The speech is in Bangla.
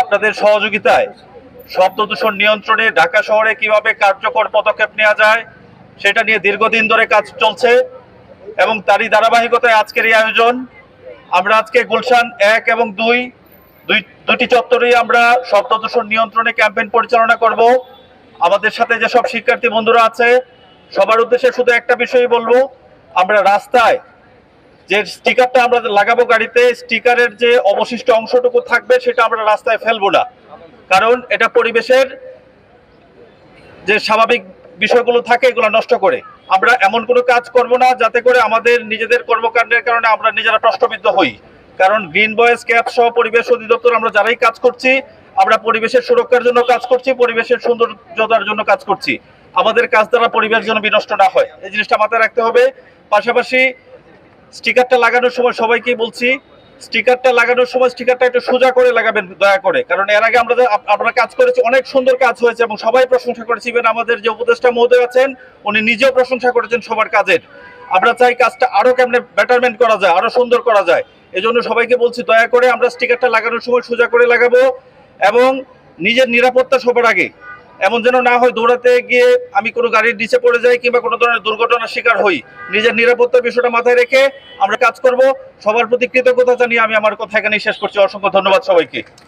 আপনাদের সহযোগিতায় শব্দ দূষণ নিয়ন্ত্রণে ঢাকা শহরে কীভাবে কার্যকর পদক্ষেপ নেওয়া যায়, সেটা নিয়ে দীর্ঘদিন ধরে কাজ চলছে এবং তারই ধারাবাহিকতায় আজকের এই আয়োজন। আমরা আজকে গুলশান এক এবং দুই দুটি চত্বরেই আমরা শব্দ দূষণ নিয়ন্ত্রণে ক্যাম্পেইন পরিচালনা করব। আমাদের সাথে যেসব শিক্ষার্থী বন্ধুরা আছে, সবার উদ্দেশ্যে শুধু একটা বিষয়ই বলব, আমরা রাস্তায় যে স্টিকারটা আমরা লাগাবো গাড়িতে, স্টিকারের যে অবশিষ্ট অংশটুকু থাকবে, সেটা আমরা রাস্তায় ফেলব না। কারণ এটা পরিবেশের যে স্বাভাবিক বিষয়গুলো থাকে, এগুলো নষ্ট করে। আমরা এমন কোনো কাজ করব না, যাতে করে আমাদের নিজেদের কর্মকাণ্ডের কারণে আমরা নিজেরা প্রশ্নবিদ্ধ হই। কারণ গ্রিন বয়েস ক্যাপ সহ পরিবেশ অধিদপ্তর আমরা যারাই কাজ করছি, আমরা পরিবেশের সুরক্ষার জন্য কাজ করছি, পরিবেশের সৌন্দর্যতার জন্য কাজ করছি। আমাদের কাজ দ্বারা পরিবেশ যেন বিনষ্ট না হয়। এই জিনিসটা মাথায় রাখতে হবে। পাশাপাশি স্টিকারটা লাগানোর সময় সবাইকেই বলছি, স্টিকারটা লাগানোর সময় স্টিকারটা একটু সোজা করে লাগাবেন, দয়া করে। কারণ এর আগে আমরা যে- আপ- আমরা কাজ করেছি, অনেক সুন্দর কাজ হয়েছে এবং সবাই প্রশংসা করেছি। ইভেন আমাদের যে উপদেষ্টা মহোদয় আছেন, উনি নিজেও প্রশংসা করেছেন সবার কাজের। আমরা চাই কাজটা আরও কেমনে বেটারমেন্ট করা যায়, আরও সুন্দর করা যায়। এজন্য সবাইকে বলছি, দয়া করে আমরা স্টিকারটা লাগানোর সময় সোজা করে লাগাবো এবং নিজের নিরাপত্তা সবার আগে। এমন যেন না হয় দৌড়াতে গিয়ে আমি কোনো গাড়ির নিচে পড়ে যাই কিংবা কোনো ধরনের দুর্ঘটনার শিকার হই। নিজের নিরাপত্তার বিষয়টা মাথায় রেখে আমরা কাজ করব। সবার প্রতি কৃতজ্ঞতা জানিয়ে আমি আমার কথা এখানে শেষ করছি। অসংখ্য ধন্যবাদ সবাইকে।